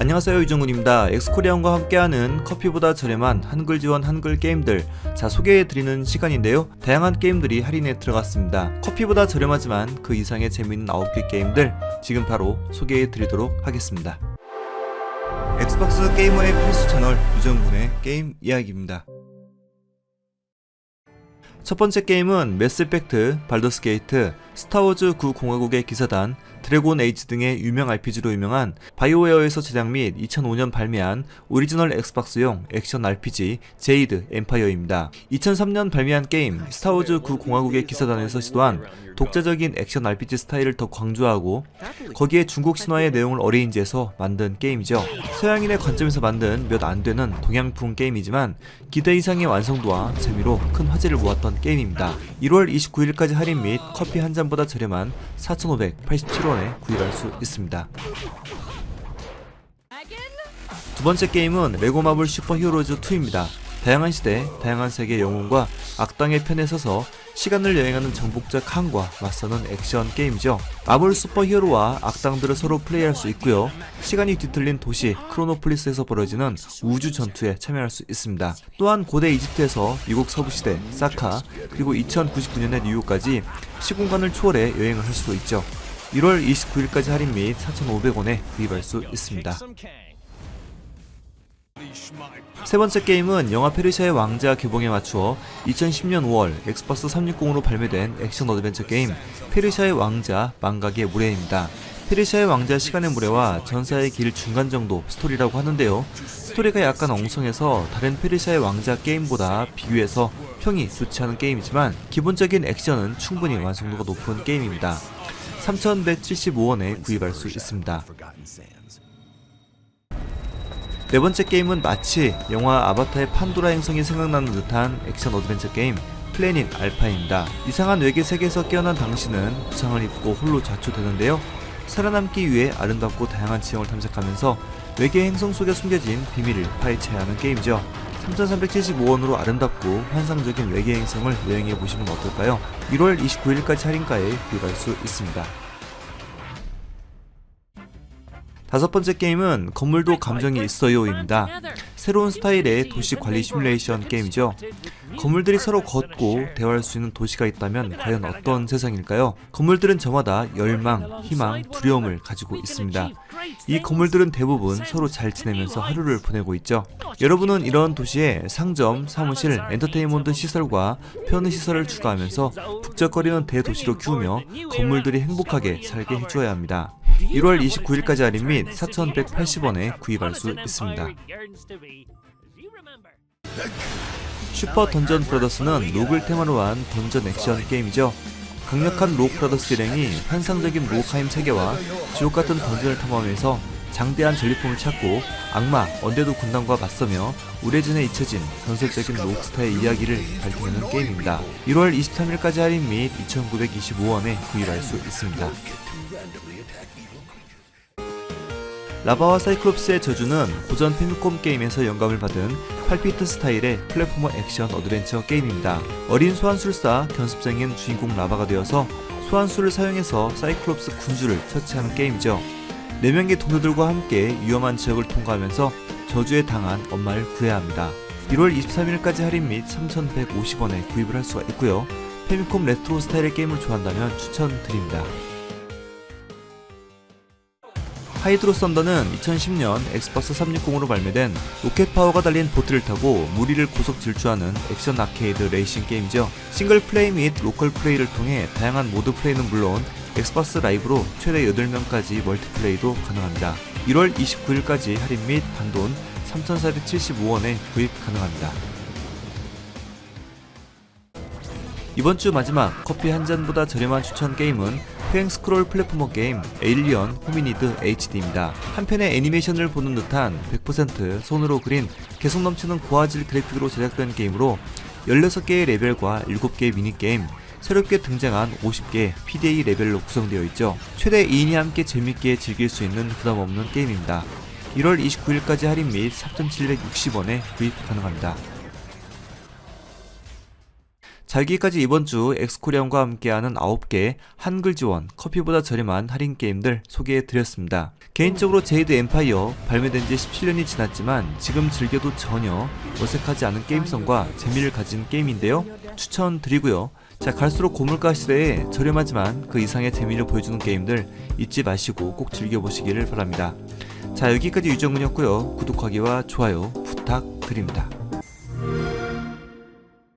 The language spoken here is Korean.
안녕하세요 유정훈입니다. 엑스코리안과 함께하는 커피보다 저렴한 한글 지원 한글 게임들 자 소개해드리는 시간인데요. 다양한 게임들이 할인에 들어갔습니다. 커피보다 저렴하지만 그 이상의 재미있는 9개 게임들 지금 바로 소개해드리도록 하겠습니다. 엑스박스 게이머의 필수 채널 유정군의 게임 이야기입니다. 첫 번째 게임은 매스 이펙트, 발더스 게이트, 스타워즈 9공화국의 기사단, 드래곤 에이지 등의 유명 RPG로 유명한 바이오웨어에서 제작 및 2005년 발매한 오리지널 엑스박스용 액션 RPG 제이드 엠파이어입니다. 2003년 발매한 게임 스타워즈 9공화국의 기사단에서 시도한 독자적인 액션 RPG 스타일을 더 강조하고 거기에 중국 신화의 내용을 어레인지해서 만든 게임이죠. 서양인의 관점에서 만든 몇 안 되는 동양풍 게임이지만 기대 이상의 완성도와 재미로 큰 화제를 모았던 게임입니다. 1월 29일까지 할인 및 커피 한잔 보다 저렴한 4,587원에 구입할 수 있습니다. 두 번째 게임은 레고 마블 슈퍼 히어로즈 2입니다. 다양한 시대, 다양한 세계 영웅과 악당의 편에 서서 시간을 여행하는 정복자 칸과 맞서는 액션 게임이죠. 마블 슈퍼 히어로와 악당들을 서로 플레이할 수 있고요. 시간이 뒤틀린 도시 크로노폴리스에서 벌어지는 우주 전투에 참여할 수 있습니다. 또한 고대 이집트에서 미국 서부 시대, 사카, 그리고 2099년의 뉴욕까지 시공간을 초월해 여행을 할 수도 있죠. 1월 29일까지 할인 및 4,500원에 구입할 수 있습니다. 세 번째 게임은 영화 페르시아의 왕자 개봉에 맞추어 2010년 5월 엑스박스 360으로 발매된 액션 어드벤처 게임 페르시아의 왕자 망각의 무례입니다. 페르시아의 왕자 시간의 무례와 전사의 길 중간 정도 스토리라고 하는데요. 스토리가 약간 엉성해서 다른 페르시아의 왕자 게임보다 비교해서 평이 좋지 않은 게임이지만 기본적인 액션은 충분히 완성도가 높은 게임입니다. 3,175원에 구입할 수 있습니다. 네 번째 게임은 마치 영화 아바타의 판도라 행성이 생각나는 듯한 액션 어드벤처 게임 플래닛 알파입니다. 이상한 외계 세계에서 깨어난 당신은 부상을 입고 홀로 자초되는데요. 살아남기 위해 아름답고 다양한 지형을 탐색하면서 외계 행성 속에 숨겨진 비밀을 파헤쳐야 하는 게임이죠. 3,375원으로 아름답고 환상적인 외계 행성을 여행해 보시면 어떨까요? 1월 29일까지 할인가에 구입할 수 있습니다. 다섯 번째 게임은 건물도 감정이 있어요입니다. 새로운 스타일의 도시 관리 시뮬레이션 게임이죠. 건물들이 서로 걷고 대화할 수 있는 도시가 있다면 과연 어떤 세상일까요? 건물들은 저마다 열망, 희망, 두려움을 가지고 있습니다. 이 건물들은 대부분 서로 잘 지내면서 하루를 보내고 있죠. 여러분은 이런 도시에 상점, 사무실, 엔터테인먼트 시설과 편의 시설을 추가하면서 북적거리는 대도시로 키우며 건물들이 행복하게 살게 해줘야 합니다. 1월 29일까지 할인 및 4,180원에 구입할 수 있습니다. 슈퍼 던전 브라더스는 록을 테마로 한 던전 액션 게임이죠. 강력한 록 브라더스 일행이 환상적인 로카임 세계와 지옥 같은 던전을 탐험하면서 장대한 전리품을 찾고 악마 언데드 군단과 맞서며 우레진에 잊혀진 전설적인 록스타의 이야기를 밝히는 게임입니다. 1월 23일까지 할인 및 2,925원에 구입할 수 있습니다. 라바와 사이클롭스의 저주는 고전 페미콤 게임에서 영감을 받은 8비트 스타일의 플랫포머 액션 어드벤처 게임입니다. 어린 소환술사 견습생인 주인공 라바가 되어서 소환술을 사용해서 사이클롭스 군주를 처치하는 게임이죠. 4명의 동료들과 함께 위험한 지역을 통과하면서 저주에 당한 엄마를 구해야 합니다. 1월 23일까지 할인 및 3,150원에 구입을 할 수가 있고요. 페미콤 레트로 스타일의 게임을 좋아한다면 추천드립니다. 하이드로 썬더는 2010년 엑스박스 360으로 발매된 로켓 파워가 달린 보트를 타고 무리를 고속 질주하는 액션 아케이드 레이싱 게임이죠. 싱글 플레이 및 로컬 플레이를 통해 다양한 모드 플레이는 물론 엑스박스 라이브로 최대 8명까지 멀티플레이도 가능합니다. 1월 29일까지 할인 및 단돈 3,475원에 구입 가능합니다. 이번 주 마지막 커피 한 잔보다 저렴한 추천 게임은 횡 스크롤 플랫포머 게임 에일리언 호미니드 HD입니다. 한편의 애니메이션을 보는 듯한 100% 손으로 그린 개성 넘치는 고화질 그래픽으로 제작된 게임으로 16개의 레벨과 7개의 미니게임, 새롭게 등장한 50개의 PDA 레벨로 구성되어 있죠. 최대 2인이 함께 재밌게 즐길 수 있는 부담 없는 게임입니다. 1월 29일까지 할인 및 3,760원에 구입 가능합니다. 자 여기까지 이번 주 엑스코리안과 함께하는 9개 한글 지원 커피보다 저렴한 할인 게임들 소개해드렸습니다. 개인적으로 제이드 엠파이어 발매된 지 17년이 지났지만 지금 즐겨도 전혀 어색하지 않은 게임성과 재미를 가진 게임인데요. 추천드리고요. 자 갈수록 고물가 시대에 저렴하지만 그 이상의 재미를 보여주는 게임들 잊지 마시고 꼭 즐겨보시기를 바랍니다. 자 여기까지 유정근이었고요. 구독하기와 좋아요 부탁드립니다.